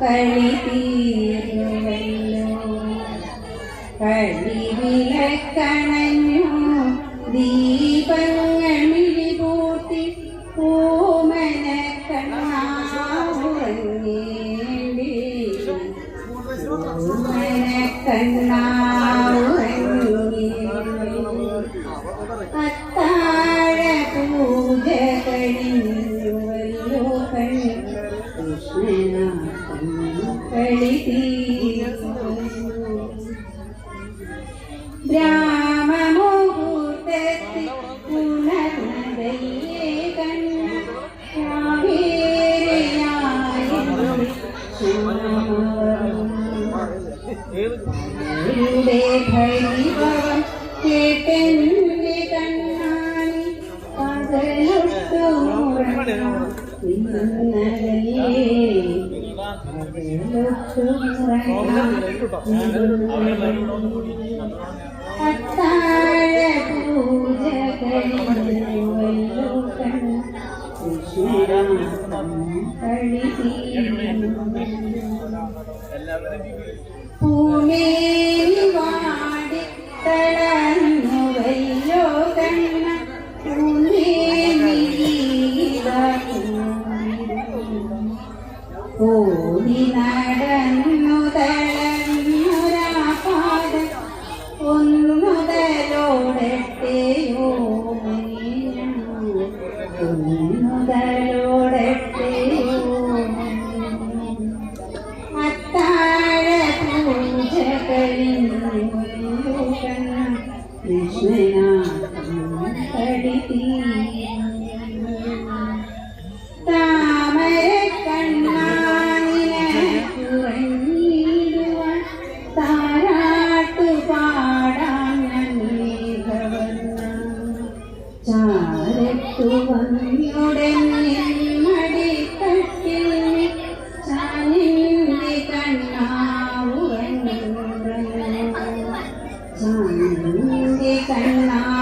കളി കളിവിലക്കണഞ്ഞു ദീപങ്ങളിൽ ಕೃಷ್ಣನ ಕಣ್ಣಿನ ಕಳಿತೀ അത്താഴ പൂജ കഴിഞ്ഞുവല്ലോ കണ്ണ കൃഷ്ണരാമൻ ഒന്നുതലോടട്ടെയോ വന്നുടൻ മടിത്തട്ടിൽ ചാനിന്റെ കണ്ണാവുറങ്ങുന്നു ചാനിന്റെ കണ്ണാവുറങ്ങുന്നു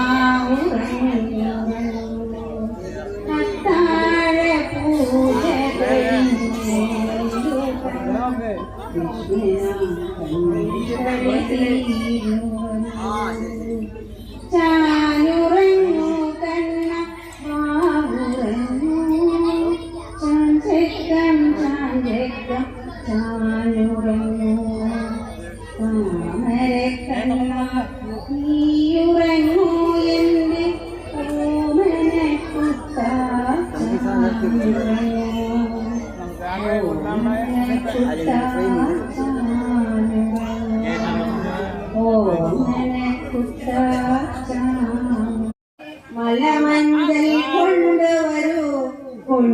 അത്താഴ പൂജ കഴിഞ്ഞു ചാനുറങ്ങു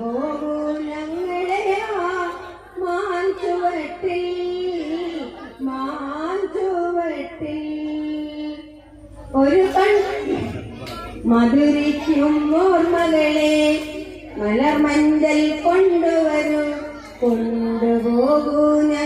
ഗോകുലങ്ങളെ ഒരു കൺ മധുരിക്കും ഓർമ്മകളെ മലർമഞ്ചൽ കൊണ്ടുവരും. കൊണ്ടുപോകൂ ഞാൻ